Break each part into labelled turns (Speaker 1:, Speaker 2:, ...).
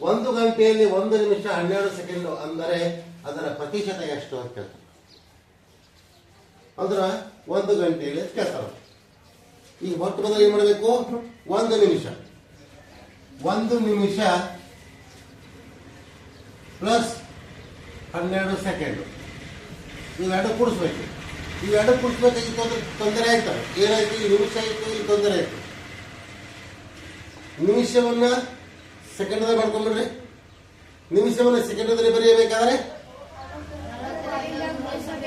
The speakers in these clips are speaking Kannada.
Speaker 1: ಒಂದು ಗಂಟೆಯಲ್ಲಿ ಒಂದು ನಿಮಿಷ ಹನ್ನೆರಡು ಸೆಕೆಂಡ್ ಅಂದರೆ ಅದರ ಪ್ರತಿಶತ ಎಷ್ಟು ಅಂತ ಕೇಳ್ತಾರೆ. ಅಂದ್ರೆ ಒಂದು ಗಂಟೆಯಲ್ಲಿ ಕೇಳ್ತಾರ. ಈಗ ಮೊಟ್ಟ ಮೊದಲು ಏನ್ ಮಾಡಬೇಕು? ಒಂದು ನಿಮಿಷ. ಒಂದು ನಿಮಿಷ ಪ್ಲಸ್ ಹನ್ನೆರಡು ಸೆಕೆಂಡ್. ಇವೆರಡು ಕೂಡಿಸ್ಬೇಕು. ಇವೆರಡು ಕೂಡಿಸ್ಬೇಕಾಗಿತ್ತು ತೊಂದರೆ ತೊಂದರೆ ಆಯ್ತವೆ ಏನಾಯ್ತು? ಈ ನಿಮಿಷ ಆಯ್ತು, ಇಲ್ಲಿ ತೊಂದರೆ ಆಯ್ತು. ನಿಮಿಷವನ್ನ ಸೆಕೆಂಡ್ದಾಗ ಮಾಡ್ಕೊಂಡ್ಬಿಡ್ರಿ. ನಿಮಿಷವನ್ನ ಸೆಕೆಂಡದಲ್ಲಿ ಬರೆಯಬೇಕಾದ್ರೆ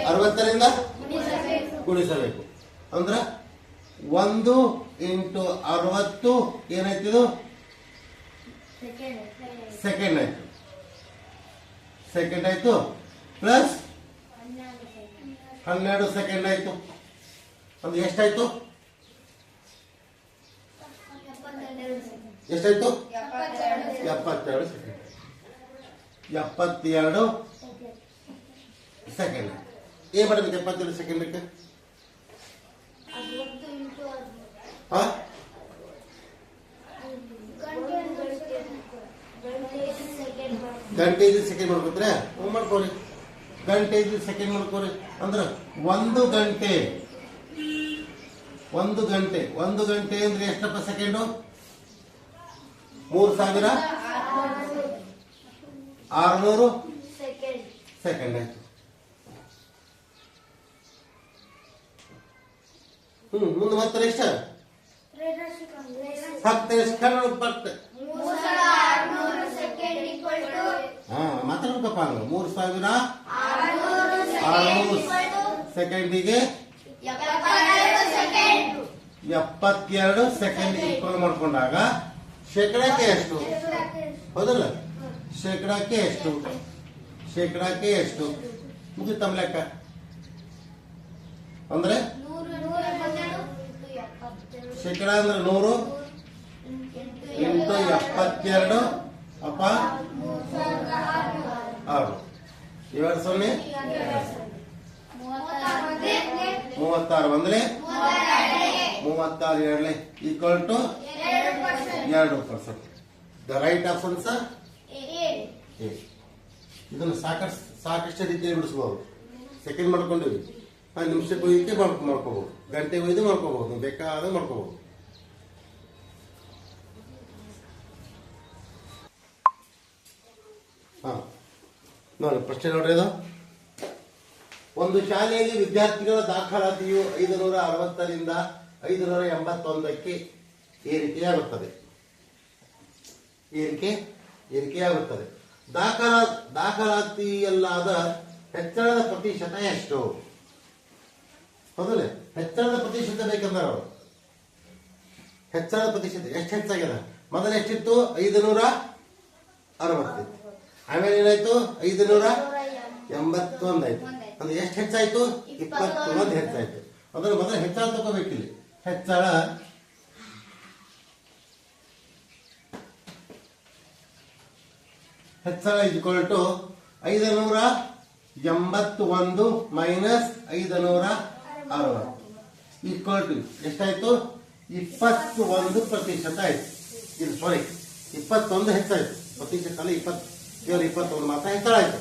Speaker 1: ಅರವತ್ತರಿಂದ ಗುಣಿಸಬೇಕು. ಅಂದ್ರ ಒಂದು ಇಂಟು ಅರವತ್ತು ಏನಾಯ್ತಿದು ಸೆಕೆಂಡ್ ಆಯ್ತು. ಸೆಕೆಂಡ್ ಆಯ್ತು. ಪ್ಲಸ್ ಹನ್ನೆರಡು ಸೆಕೆಂಡ್ ಆಯ್ತು. ಅಂದ್ರೆ ಎಷ್ಟಾಯ್ತು? ಎಷ್ಟಾಯ್ತು? ಎಪ್ಪತ್ತೆರಡು ಸೆಕೆಂಡ್ ಎಪ್ಪತ್ತೆರಡು ಸೆಕೆಂಡ್ ಏನ್ ಮಾಡಬೇಕು ಎಪ್ಪತ್ತೆರಡು ಸೆಕೆಂಡಕ್ಕೆ ಗಂಟೆ ಐದು ಸೆಕೆಂಡ್ ಮಾಡ್ಕೋತ್ರೆ ಮಾಡ್ಕೋರಿ ಗಂಟೆ ಐದು ಸೆಕೆಂಡ್ ಮಾಡ್ಕೋರಿ ಅಂದ್ರೆ ಒಂದು ಗಂಟೆ. ಒಂದು ಗಂಟೆ. ಒಂದು ಗಂಟೆ ಅಂದ್ರೆ ಎಷ್ಟಪ್ಪ ಸೆಕೆಂಡು ಮೂರು ಸಾವಿರ? ಆರುನೂರು? ಸೆಕೆಂಡ್ ಆಯ್ತು. ಹ್ಮ್, ಮುಂದೆ ಮತ್ತೆ ಎಷ್ಟು ಹತ್ತು ಕನ್ನಡ ಪಟ್ಟು ಹಾ ಮಾತಾಡ್ಬೇಕಪ್ಪ ಅಂದ್ರೆ. ಮೂರು ಸಾವಿರ? ಆರುನೂರು. ಸೆಕೆಂಡಿಗೆ ಎಪ್ಪತ್ತೆರಡು. ಸೆಕೆಂಡ್ ಇಕ್ವಲ್ ಮಾಡ್ಕೊಂಡಾಗ ಶೇಕಡಕ್ಕೆ ಎಷ್ಟು? ಹೌದಲ್ಲ? ಶೇಕಡಕ್ಕೆ ಎಷ್ಟು? ಶೇಕಡಕ್ಕೆ ಎಷ್ಟು? ಮುಗಿತಮ್ಮ ಲೆಕ್ಕ. ಅಂದ್ರೆ? ಶೇಕಡ ಅಂದ್ರೆ ನೂರು? ಎಂಟು ಎಪ್ಪತ್ತೆರಡು? ಅಪ್ಪ? ಆರು. ಏಳು ಸೊನ್ನೆ? ಮೂವತ್ತಾರು. ಬಂದ್ರೆ ಮೂವತ್ತಾರು ಎರಡನೇ ಈಕ್ವಲ್ ಟು ಎರಡು percent the right option sir ಇದನ್ನು ಸಾಕಷ್ಟು ಸಾಕಷ್ಟು ರೀತಿಯಲ್ಲಿ ಬಿಡಿಸಬಹುದು ಸೆಕೆಂಡ್ ಮಾಡ್ಕೊಂಡಿವಿ. ಆ ನಿಮಿಷಕ್ಕೆ ಮಾಡ್ಕೊ ಮಾಡ್ಕೋಬಹುದು ಗಂಟೆ ಒಯ್ದು ಮಾಡ್ಕೋಬಹುದು ಬೇಕಾದ ಮಾಡ್ಕೋಬಹುದು ಹಾ. ನೋಡಿ ಪ್ರಶ್ನೆ ನೋಡ್ರಿ ಅದು ಒಂದು ಶಾಲೆಯಲ್ಲಿ ವಿದ್ಯಾರ್ಥಿಗಳ ದಾಖಲಾತಿಯು ಐದು ನೂರ ಅರವತ್ತರಿಂದ ಐದು ನೂರ ಎಂಬತ್ತೊಂದಕ್ಕೆ ಏರಿಕೆಯಾಗುತ್ತದೆ. ಏರಿಕೆ ಏರಿಕೆಯಾಗುತ್ತದೆ ದಾಖಲಾ, ದಾಖಲಾತಿಯಲ್ಲಾದ ಹೆಚ್ಚಳದ ಪ್ರತಿಶತ ಎಷ್ಟು? ಹೌದಲ್ಲೇ? ಹೆಚ್ಚಳದ ಪ್ರತಿಶತ ಬೇಕಂದ್ರೆ ಅವರು? ಹೆಚ್ಚಳದ ಪ್ರತಿಶತ, ಎಷ್ಟು ಹೆಚ್ಚಾಗ್ಯದ ಮೊದಲು ಎಷ್ಟಿತ್ತು? ಐದು ನೂರ ಅರವತ್ತಿತ್ತು ಆಮೇಲೆ ಏನಾಯ್ತು? ಐದು ನೂರ ಎಂಬತ್ತೊಂದಾಯ್ತು ಅಂದ್ರೆ ಎಷ್ಟು ಹೆಚ್ಚಾಯ್ತು? ಇಪ್ಪತ್ತೊಂದು ಹೆಚ್ಚಾಯ್ತು. ಅಂದ್ರೆ ಮೊದಲು ಹೆಚ್ಚಳ ತಗೋಬೇಕಿಲ್ಲಿ. ಹೆಚ್ಚಳ ಹೆಚ್ಚಳ ಇದ್ಕೊಳ್ ಟು ಐದು ನೂರ ಎಂಬತ್ತು ಒಂದು ಮೈನಸ್ ಐದನೂರ ಅರವತ್ತು. ಈಕ್ವಲ್ ಟು ಎಷ್ಟಾಯ್ತು? ಇಪ್ಪತ್ತು ಒಂದು ಪ್ರತಿಶತ ಆಯ್ತು. ಇದು ಸಾರಿ ಇಪ್ಪತ್ತೊಂದು ಹೆಚ್ಚಾಯ್ತು ಪ್ರತಿಶತ ಅಲ್ಲ ಇಪ್ಪತ್ತು. ಕೇವಲ ಇಪ್ಪತ್ತೊಂದು ಮಾತ್ರ ಹೆಚ್ಚಳ ಆಯ್ತು.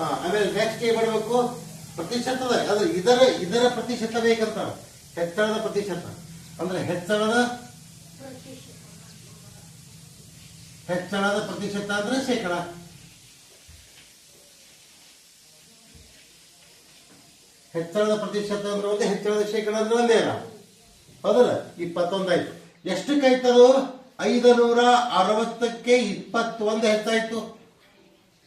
Speaker 1: ಹಾ, ಆಮೇಲೆ ನೆಕ್ಸ್ಟ್ ಏನ್ ಮಾಡಬೇಕು? ಪ್ರತಿಶತದ, ಅದು ಇದರ ಇದರ ಪ್ರತಿಶತ ಬೇಕಂತ. ಹೆಚ್ಚಳದ ಪ್ರತಿಶತ. ಅಂದ್ರೆ ಹೆಚ್ಚಳದ ಹೆಚ್ಚಳದ ಪ್ರತಿಶತ ಅಂದ್ರೆ ಶೇಕಡ. ಹೆಚ್ಚಳದ ಪ್ರತಿಶತ ಅಂದ್ರೆ ಒಂದೇ, ಹೆಚ್ಚಳದ ಶೇಕಡ ಅಂದ್ರೆ ಒಂದೇ ಅಲ್ಲ ಹೌದಲ್ಲ? ಇಪ್ಪತ್ತೊಂದಾಯ್ತು ಎಷ್ಟಕ್ಕಾಯ್ತದು ಐದು ನೂರ ಅರವತ್ತಕ್ಕೆ ಇಪ್ಪತ್ತೊಂದು ಹೆಚ್ಚಾಯ್ತು.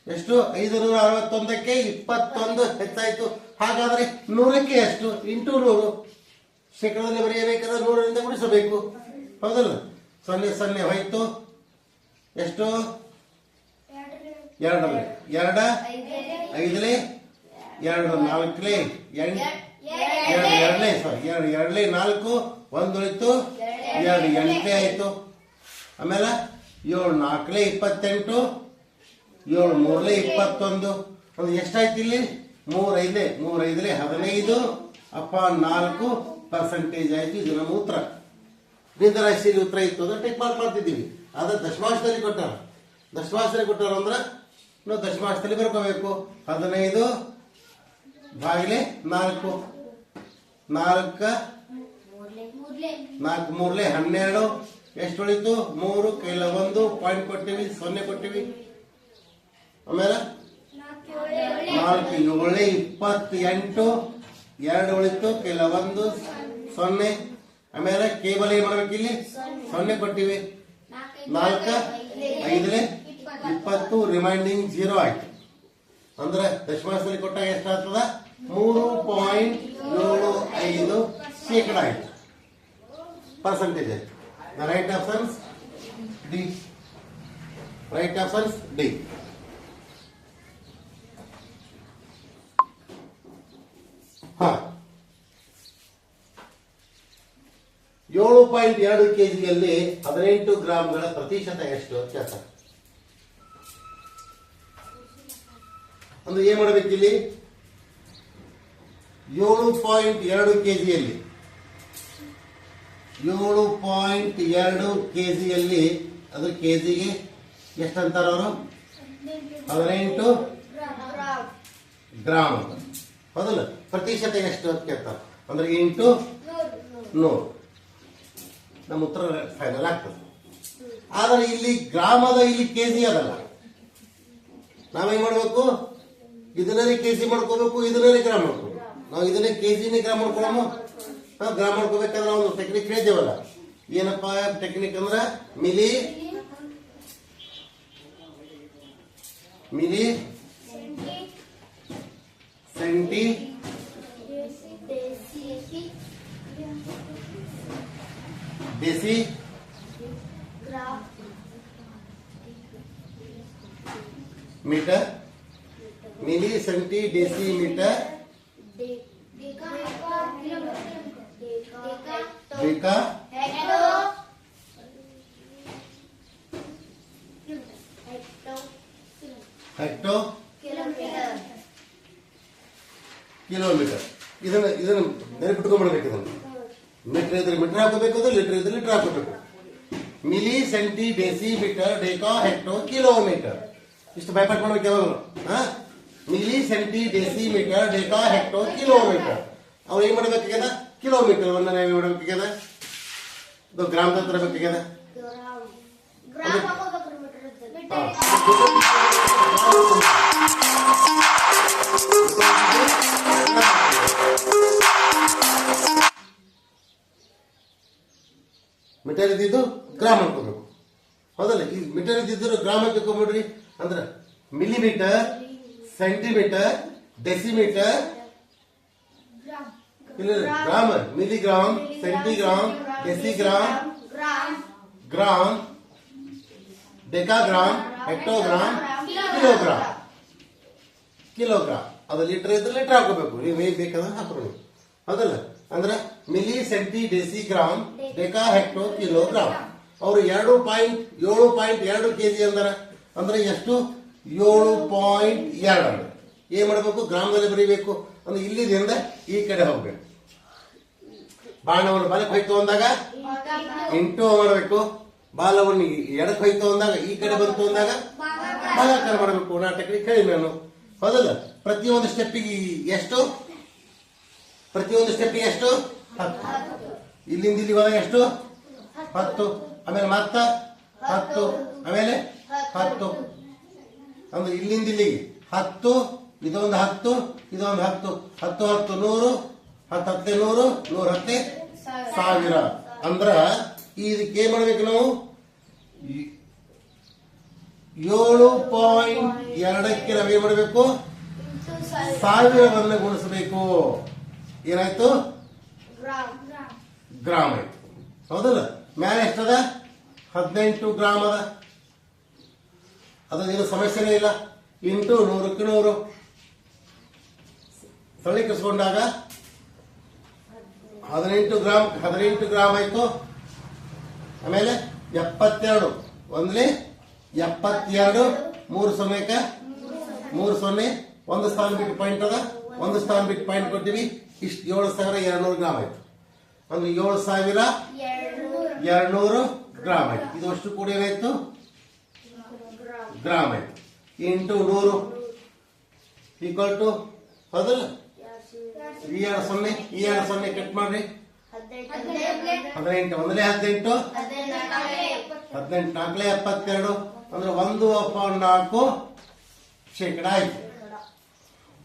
Speaker 1: ಎಷ್ಟು? ಐದು ನೂರ ಅರವತ್ತೊಂದಕ್ಕೆ ಇಪ್ಪತ್ತೊಂದು ಹೆಚ್ಚಾಯ್ತು. ಹಾಗಾದ್ರೆ ನೂರಕ್ಕೆ ಎಷ್ಟು? ಇಂಟು ನೂರು. ಶೇಕಡದಲ್ಲಿ ಬರೆಯಬೇಕಾದ್ರೆ ನೂರರಿಂದ ಗುಣಿಸಬೇಕು. ಹೌದಲ್ಲ? ಸೊನ್ನೆ ಸೊನ್ನೆ ಹೋಯ್ತು. ಎಷ್ಟು? ಎರಡು. ಎರಡ. ಐದಲೇ ಎರಡು. ನಾಲ್ಕಲಿ ಎಂಟು? ಎರಡು. ಎರಡನೇ. ಸಾರಿ ಎರಡು. ಎರಡಲಿ ನಾಲ್ಕು? ಒಂದು ಉಳಿತು ಎರಡು. ಎಂಟನೇ ಆಯ್ತು. ಆಮೇಲೆ ಏಳು. ನಾಲ್ಕಲೇ ಇಪ್ಪತ್ತೆಂಟು. ಏಳು. ಮೂರಲೇ ಇಪ್ಪತ್ತೊಂದು. ಒಂದು ಎಷ್ಟಾಯ್ತು ಇಲ್ಲಿ? ಮೂರೈದೇ ಮೂರೈದಲೇ ಹದಿನೈದು. ಅಪ್ಪ ನಾಲ್ಕು. ಪರ್ಸೆಂಟೇಜ್ ಆಯಿತು. ಇದು ನಮ್ಮ ಉತ್ತರ. ರಾಶಿಯಲ್ಲಿ ಉತ್ತರ ಇತ್ತು ಅಂದ್ರೆ ಟಿಕ್ ಮಾರ್ಕ್ ಮಾಡ್ತಿದ್ದೀವಿ. ಆದ್ರೆ ದಶಮಾಂಶದಲ್ಲಿ ಕೊಟ್ಟಾರ. ದಶಮಾಂಶದಲ್ಲಿ ಕೊಟ್ಟಾರ ಅಂದ್ರೆ ನಾವು ದಶಮಾಂಶದಲ್ಲಿ ಬರ್ಕೋಬೇಕು. ಹದಿನೈದು ಬಾಗಿಲೆ ನಾಲ್ಕು. ನಾಲ್ಕ, ನಾಲ್ಕು ಮೂರ್ಲೆ, ಹನ್ನೆರಡು. ಎಷ್ಟು ಉಳಿತು? ಮೂರು, ಕೈಲ ಒಂದು ಪಾಯಿಂಟ್ ಕೊಟ್ಟಿವಿ, ಸೊನ್ನೆ ಕೊಟ್ಟಿವಿ. ಆಮೇಲೆ ನಾಲ್ಕು, ಏಳೆ, ಇಪ್ಪತ್ತೆಂಟು, ಎರಡು ಉಳಿತು, ಕೈಲ ಒಂದು, ಸೊನ್ನೆ. ಆಮೇಲೆ ಕೇಬಲ್ ಏನ್ ಮಾಡ್ಬೇಕು ಇಲ್ಲಿ? ಸೊನ್ನೆ. ಕೊಟ್ಟಿವಿ. ನಾಲ್ಕ ಐದನೇ. ಇಪ್ಪತ್ತು. ರಿಮೈಂಡಿಂಗ್ ಜೀರೋ ಆಯ್ತು. ಅಂದ್ರೆ ದಶಮಾಸದಲ್ಲಿ ಕೊಟ್ಟಾಗ ಎಷ್ಟಾಗ್ತದ? ಮೂರು ಪಾಯಿಂಟ್ ಏಳು ಐದು ಶೇಕಡ ಆಯ್ತು. ಪರ್ಸೆಂಟೇಜ್ ಆಯ್ತು. The right options D right options D ಹಾ. ಏಳು ಪಾಯಿಂಟ್ ಎರಡು ಕೆಜಿಯಲ್ಲಿ ಹದಿನೆಂಟು ಗ್ರಾಂಗಳ ಪ್ರತಿಶತ ಎಷ್ಟು ಕೆಲಸ ಅಂದ್ರೆ ಏನ್ ಮಾಡಬೇಕಿಲ್ಲಿ ಏಳು ಪಾಯಿಂಟ್ ಎರಡು ಕೆಜಿಯಲ್ಲಿ, ಏಳು ಪಾಯಿಂಟ್ ಎರಡು ಕೆಜಿಯಲ್ಲಿ, ಅದು ಕೆಜಿಗೆ ಎಷ್ಟು ಅಂತಾರ ಅವರು? ಹದಿನೆಂಟು ಗ್ರಾಮ್. ಅಂತ ಹೌದಲ್ಲ ಪ್ರತಿಶತ ಎಷ್ಟು ಅಂತ ಕೇಳ್ತಾರೆ. ಅಂದ್ರೆ ಇಂಟು ನೂರು. ನಮ್ಮ ಉತ್ತರ ಫೈನಲ್ ಆಗ್ತದೆ ಆದರೆ ಇಲ್ಲಿ ಗ್ರಾಮದ ಇಲ್ಲಿ ಕೆಜಿ ಅದಲ್ಲ ನಾವೇನ್ ಮಾಡ್ಬೇಕು ಇದನ್ನೇ ಕೆಜಿ ಮಾಡ್ಕೋಬೇಕು ಇದನ್ನೇ ಗ್ರಾಮ ಮಾಡ್ಕೋಬೇಕು ನಾವು ಇದನ್ನೇ ಕೆಜಿನೇ ಗ್ರಾಮ ಮಾಡ್ಕೊಳಮ್ಮ ನಾವು ಗ್ರಾಮ ಮಾಡ್ಕೋಬೇಕಂದ್ರೆ ಒಂದು ಟೆಕ್ನಿಕ್ ಹೇಳಿದ್ದೇವಲ್ಲ ಏನಪ್ಪ ಟೆಕ್ನಿಕ್ ಅಂದ್ರೆ milli milli centi deci metre milli centi deci metre ಬೇಕಾ ಹೆಕ್ಟೋ ಕಿಲೋಮೀಟರ್ ಇದನ್ನ ಇದನ್ನ ನೆನಪಿಟ್ಕೊಂಡ್ಬಿಡ್ಬೇಕು ಇದನ್ನು ಮೀಟರ್ ಇದ್ರೆ ಮೀಟರ್ ಹಾಕೋಬೇಕು ಅದು ಲೀಟರ್ ಇದ್ರೆ ಲೀಟರ್ ಹಾಕೋಬೇಕು milli centi deci metre deca hecto kilometre ಇಷ್ಟು ಭಯಪಟ್ಟು ಮಾಡ್ಬೇಕು ಯಾವಾಗ ಹಾ milli centi deci metre deca hecto kilometre ಅವ್ರು ಏನ್ ಮಾಡ್ಬೇಕಾಗ್ಯದ ಕಿಲೋಮೀಟರ್ ಅನ್ನ ನಾವು ಏನ್ ಮಾಡ್ಬೇಕಾಗ್ಯದ ಇದು ಗ್ರಾಮದ ಹತ್ರ ಬೇಕಾಗ್ಯದ ಮೀಟರ್ ಇದ್ದಿದ್ದು ಗ್ರಾಮ್ ಅನ್ಕೋಬೇಕು ಹೌದಲ್ಲ? ಈ ಮೀಟರ್ ಗ್ರಾಮಕ್ಕೆ ಗ್ರಾಮ್ ಅಂತ ತಿಳ್ಕೊಂಬಿಡ್ರಿ ಅಂದ್ರೆ ಮಿಲಿಮೀಟರ್ ಸೆಂಟಿಮೀಟರ್ ಡೆಸಿಮೀಟರ್ ಇಲ್ಲ gram milligram centigram decigram gram decagram hectogram kilogram kilogram ಅದು ಲೀಟರ್ ಇದ್ರೆ ಲೀಟರ್ ಹಾಕೋಬೇಕು ನೀವು ಹೇಗೆ ಬೇಕಾದ್ರೆ ಹಾಕೋಬೇಕು ಹೌದಲ್ಲ? ಅಂದ್ರೆ milli centi deci gram deca hecto kilogram ಅವರು ಎರಡು ಪಾಯಿಂಟ್ ಏಳು ಪಾಯಿಂಟ್ ಎರಡು ಕೆಜಿ ಅಂದಾರ. ಅಂದ್ರೆ ಎಷ್ಟು? ಏಳು ಪಾಯಿಂಟ್ ಎರಡು. ಅಂದ್ರೆ ಏನ್ ಮಾಡಬೇಕು? ಗ್ರಾಮದಲ್ಲಿ ಬರೀಬೇಕು. ಅಂದ್ರೆ ಇಲ್ಲಿದಿಂದ ಈ ಕಡೆ ಹೋಗ್ಬೇಕು. ಬಾಣವನ್ನು ಬಲಕ್ಕೆ ಹೋಯ್ತು ಅಂದಾಗ ಇಂಟು ಮಾಡಬೇಕು. ಬಾಲವನ್ನು ಎಡಕ್ಕೆ ಹೋಯ್ತು ಅಂದಾಗ ಈ ಕಡೆ ಬಂತು ಅಂದಾಗ ಭಾಗಾಕಾರ ಮಾಡಬೇಕು. ನಾ ಟೆಕ್ನಿಕ್ ಹೇಳಿ ನಾನು. ಹೌದಲ್ಲ? ಪ್ರತಿಯೊಂದು ಸ್ಟೆಪ್ಪಿಗೆ ಎಷ್ಟು? ಪ್ರತಿಯೊಂದು ಸ್ಟೆಪ್ಪಿಗೆ ಎಷ್ಟು? ಹತ್ತು. ಇಲ್ಲಿಂದ ಇಲ್ಲಿ ಹೋದಾಗ ಎಷ್ಟು? ಹತ್ತು. ಆಮೇಲೆ ಮತ್ತ ಹತ್ತು. ಆಮೇಲೆ ಹತ್ತು. ಅಂದ್ರೆ ಇಲ್ಲಿಂದ ಇಲ್ಲಿಗೆ. ಹತ್ತು, ಇದೊಂದು ಹತ್ತು ಇದೊಂದು ಹತ್ತು. ಹತ್ತು ಹತ್ತು, ನೂರು. ಹತ್ತು, ಹತ್ತೆ ನೂರು. ನೂರ, ಹತ್ತೆ ಸಾವಿರ. ಅಂದ್ರ ಇದಕ್ಕೆ ಏನ್ ಮಾಡ್ಬೇಕು ನಾವು? ಏಳು ಪಾಯಿಂಟ್ ಎರಡಕ್ಕೆ ನಾವೇನ್ ಮಾಡಬೇಕು? ಸಾವಿರವನ್ನ ಗುಣಿಸಬೇಕು. ಏನಾಯ್ತು? ಗ್ರಾಮ್. ಐತಿ ಹೌದಲ್ಲ? ಮ್ಯಾಲೆ ಎಷ್ಟದ? ಹದಿನೆಂಟು ಗ್ರಾಮ್ ಅದ. ಅದೇನು ಸಮಸ್ಯೆನೇ ಇಲ್ಲ. ಇಂಟು ನೂರಕ್ಕೆ ನೂರು. ಸರಳೀಕರಿಸಿಕೊಂಡಾಗ ಹದಿನೆಂಟು ಗ್ರಾಮ್ ಹದಿನೆಂಟು ಗ್ರಾಮ್ ಆಯ್ತು. ಆಮೇಲೆ ಎಪ್ಪತ್ತೆರಡು. ಒಂದ್ಲಿ ಎಪ್ಪತ್ತೆರಡು, ಮೂರು ಸೊನ್ನೆಕ, ಮೂರು ಸೊನ್ನೆ. ಒಂದು ಸ್ಥಾನ ಬಿಟ್ಟು ಪಾಯಿಂಟ್ ಅದ. ಒಂದು ಸ್ಥಾನ ಬಿಟ್ಟು ಪಾಯಿಂಟ್ ಕೊಟ್ಟಿವಿ ಇಷ್ಟು ಏಳು ಸಾವಿರ ಎರಡ್ನೂರು ಗ್ರಾಮ್ ಆಯ್ತು. ಅಂದ್ರೆ ಏಳು ಸಾವಿರ ಎರಡ್ನೂರು ಗ್ರಾಮ್ ಆಯ್ತು. ಇದು ಅಷ್ಟು ಕೂಡ ಏನಾಯ್ತು? ಗ್ರಾಮ್ ಆಯ್ತು. ಇಂಟು ನೂರು. ಈಕ್ವಲ್ ಟು ಹೌದಲ್ಲ ಈ ಎರಡು ಸೊನ್ನೆ, ಈ ಎರಡು ಸೊನ್ನೆ ಕಟ್ ಮಾಡ್ರಿ. ಹದಿನೆಂಟು, ಒಂದನೇ ಹದಿನೆಂಟು? ಹದಿನೆಂಟು ನಾಲ್ಕಲೇ ಎಪ್ಪತ್ತೆರಡು. ಅಂದ್ರೆ ಒಂದು ನಾಲ್ಕು ಶೇಕಡ ಆಯ್ತು.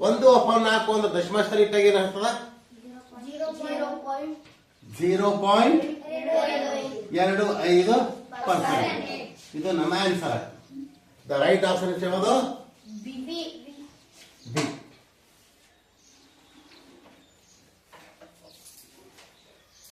Speaker 1: ಒಂದು ಅಪಾಯಿಂಟ್ ನಾಲ್ಕು ಒಂದು ದಶಮಾಂಶ ಇಟ್ಟಾಗ ಏನಾಗ್ತದ? ಜೀರೋ ಪಾಯಿಂಟ್ ಎರಡು ಐದು ಪರ್ಸೆಂಟ್. ಇದು ನಮ್ಮ ಆನ್ಸರ್ ದ ರೈಟ್ ಆಪ್ಷನ್ ಯಾವುದು ಬಿ